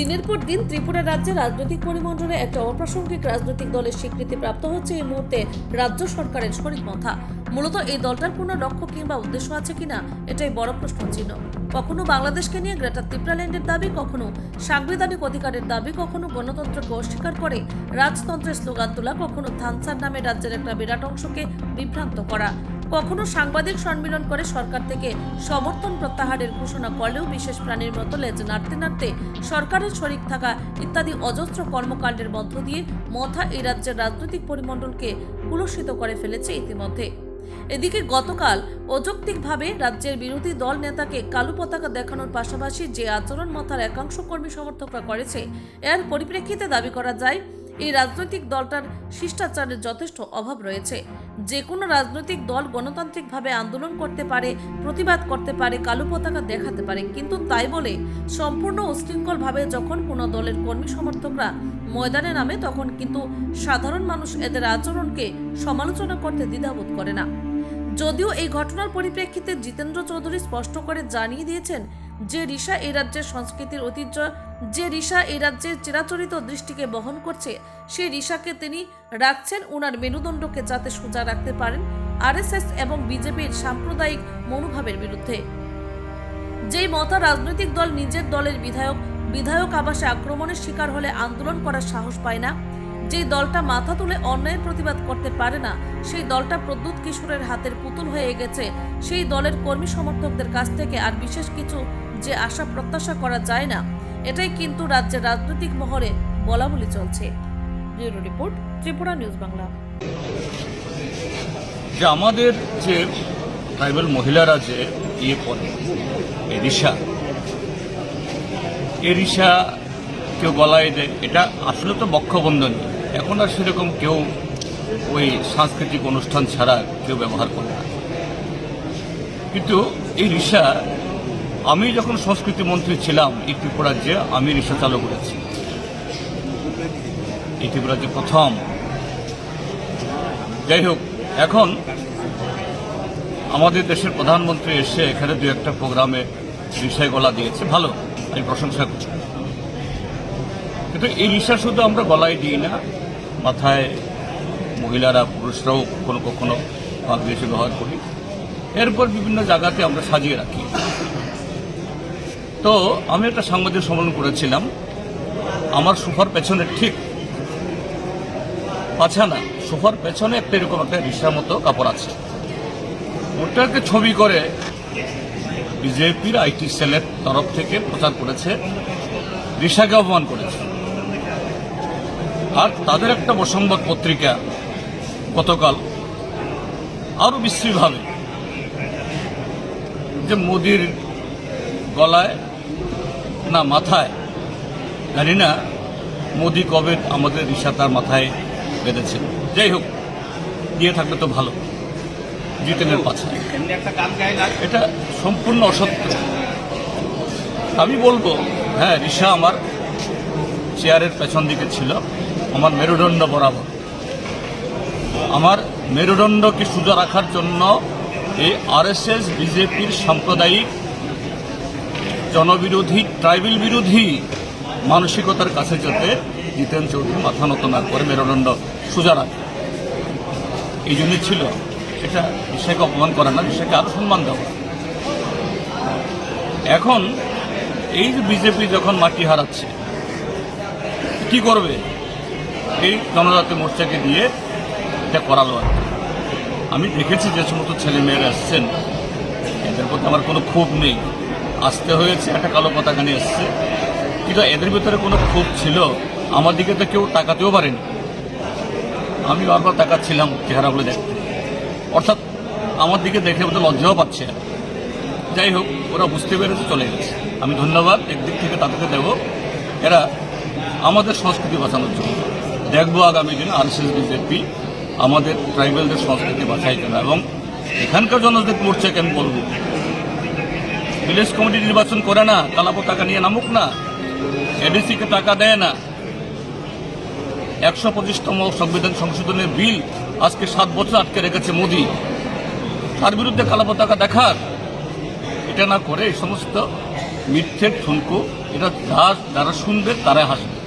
দিনের পর দিন ত্রিপুরা রাজ্যে রাজনৈতিক পরিমণ্ডলে একটা অপ্রাসঙ্গিক রাজনৈতিক দলের স্বীকৃতি প্রাপ্ত হচ্ছে এই মুহূর্তে রাজ্য সরকারের শরীর মাথা মূলত এই দলটার কোনো লক্ষ্য কিংবা উদ্দেশ্য আছে কিনা, এটাই বড় প্রশ্ন চিহ্ন। কখনো বাংলাদেশকে নিয়ে গ্রেটার ত্রিপুরাল্যান্ডের দাবি, কখনো সাংবিধানিক অধিকারের দাবি, কখনো গণতন্ত্রকে অস্বীকার করে রাজতন্ত্রের স্লোগান তোলা, কখনো থানসার নামে রাজ্যের একটা বিরাট অংশকে বিভ্রান্ত করা। কখনো সাংবাদিক সম্মেলন করে সরকার থেকে সমর্থন প্রত্যাহারের ঘোষণা করলেও বিশেষ প্রাণীর মতো লেজ নাড়তে নাড়তে সরকারের শরিক থাকা ইত্যাদি অজস্র কর্মকাণ্ডের মধ্য দিয়ে মথা এই রাজ্যের রাজনৈতিক পরিমণ্ডলকে কুলসিত করে ফেলেছে ইতিমধ্যে। এদিকে গতকাল অযৌক্তিকভাবে রাজ্যের বিরোধী দল নেতাকে কালো পতাকা দেখানোর পাশাপাশি যে আচরণ মথার একাংশ কর্মী সমর্থকরা করেছে, এর পরিপ্রেক্ষিতে দাবি করা যায়, এই রাজনৈতিক দলটার শিষ্টাচারের যথেষ্ট অভাব রয়েছে। যে কোনো রাজনৈতিক দল গণতান্ত্রিকভাবে আন্দোলন করতে পারে, প্রতিবাদ করতে পারে, কালো পতাকা দেখাতে পারে, কিন্তু তাই বলে সম্পূর্ণ উশৃঙ্খলভাবে যখন কোনো দলের কর্মী সমর্থকরা ময়দানে নামে, তখন কিন্তু সাধারণ মানুষ এদের আচরণকে সমালোচনা করতে দ্বিধাবোধ করে না। যদিও এই ঘটনার পরিপ্রেক্ষিতে জিতেন্দ্র চৌধুরী স্পষ্ট করে জানিয়ে দিয়েছেন যে রিসা এই রাজ্যের সংস্কৃতির ঐতিহ্য, যে রিসা এই রাজ্যের চিরাচরিত দৃষ্টিকে বহন করছে, সেই রিসাকে তিনি রাখছেন ওনার মেরুদণ্ডকে যাতে সোজা রাখতে পারেন আরএসএস এবং বিজেপির সাম্প্রদায়িক মনোভাবের বিরুদ্ধে। যেই মতা রাজনৈতিক দল নিজের দলের বিধায়ক বিধায়ক আবাসে আক্রমণের শিকার হলে আন্দোলন করার সাহস পায় না যেই দলটা মাথা তুলে অন্যায়ের প্রতিবাদ করতে পারে না, সেই দলটা প্রদ্যুৎ কিশোরের হাতের পুতুল হয়ে গেছে সেই দলের কর্মী সমর্থকদের কাছ থেকে আর বিশেষ কিছু যে আশা প্রত্যাশা করা যায় না, এটাই কিন্তু রাজ্যের রাজনৈতিক মহলে বলা বলি চলছে। Bureau report, Tripura news Bangla. যে আমাদের যে ট্রাইবাল মহিলারা যে ইয়ে করে এই রিসা এই রিসা কেউ গলায় দেয় এটা আসলে তো বক্ষবন্ধনী। এখন আর সেরকম কেউ ওই সাংস্কৃতিক অনুষ্ঠান ছাড়া কেউ ব্যবহার করে না। কিন্তু এই রিসা আমি যখন সংস্কৃতি মন্ত্রী ছিলাম এই ত্রিপুরাজ্যে, আমি রিসা চালু করেছি। এই ত্রিপুরাজ্যে প্রথম। যাই হোক, এখন আমাদের দেশের প্রধানমন্ত্রী এসে এখানে দু একটা প্রোগ্রামে বিষয় গলা দিয়েছে। ভালো, আমি প্রশংসা করি। কিন্তু এই রিসা শুধু আমরা গলায় দিই না, মাথায় মহিলারা, পুরুষরাও কখনো কখনো ভাগ বেশি ব্যবহার করি। এরপর বিভিন্ন জায়গাতে আমরা সাজিয়ে রাখি। তো আমি একটা সাংবাদিক সম্মেলন করেছিলাম। আমার সোফার পেছনে ঠিক পাছা না সোফার পেছনে একটা এরকম একটা রিসার মতো কাপড় আছে। ওটাকে ছবি করে বিজেপির আইটি সেলের তরফ থেকে প্রচার করেছে রিসাকে অপমান করেছে। আর তাদের একটা বসংবাদ পত্রিকা গতকাল আরও বিশ্রীভাবে যে মোদির গলায় না মাথায়, জানি না মোদি কবে আমাদের রিসা তার মাথায় বেঁধেছে। যাই হোক দিয়ে থাকলে তো ভালো। জিতেনের পাছে। এটা সম্পূর্ণ অসত্য। আমি বলব হ্যাঁ রিসা আমার চেয়ারের পেছন দিকে ছিল। আমার মেরুদণ্ড বরাবর। আমার মেরুদণ্ডকে সোজা রাখার জন্য এই আরএসএস, বিজেপির সাম্প্রদায়িক জনবিরোধী, ট্রাইবেল বিরোধী মানসিকতার কাছে যাতে জিতেন চৌধুরী মাথা নত না করে মেরুদণ্ড সোজা রাখে। এই জন্যই ছিল। এটা ঋষাকে অপমান করা না ঋষাকে আরও সম্মান দেওয়া। এখন এই যে বিজেপি যখন মাটি হারাচ্ছে, কি করবে? এই জনজাতি মোর্চাকে দিয়ে এটা করালো আর। আমি দেখেছি যে সমস্ত ছেলে মেয়েরা এসছেন। এদের প্রতি আমার কোনো ক্ষোভ নেই। আসতে হয়েছে, একটা কালো পতাকা নিয়ে এসছে। কিন্তু এদের ভিতরে কোনো ক্ষোভ ছিল? আমার দিকে তো কেউ তাকাতেও পারেনি। আমি বারবার তাকাচ্ছিলাম চেহারাগুলো দেখতে। অর্থাৎ আমার দিকে দেখে ওদের লজ্জাও পাচ্ছে। যাই হোক, ওরা বুঝতে পেরেছে, চলে গেছে। আমি ধন্যবাদ, একদিক থেকে তাদেরকে দেব। এরা আমাদের সংস্কৃতি বাঁচানোর জন্য। দেখব আগামী দিনে আরএসএস বিজেপি আমাদের ট্রাইবেলদের সংস্কৃতি বাঁচাই জন্য এবং এখানকার জনজাতি মোর্চাকে কেন বলব? ভিলেজ কমিটি নির্বাচন করে না কালা পতাকা নিয়ে নামুক না এডিসিকে টাকা দেয় না। একশো পঁচিশতম সংবিধান সংশোধনের বিল আজকে সাত বছর আটকে রেখেছে মোদি। তার বিরুদ্ধে কালো পতাকা দেখার। এটা না করে এই সমস্ত মিথ্যের ঠুনকু, এটা যারা শুনবে তারাই হাসবে।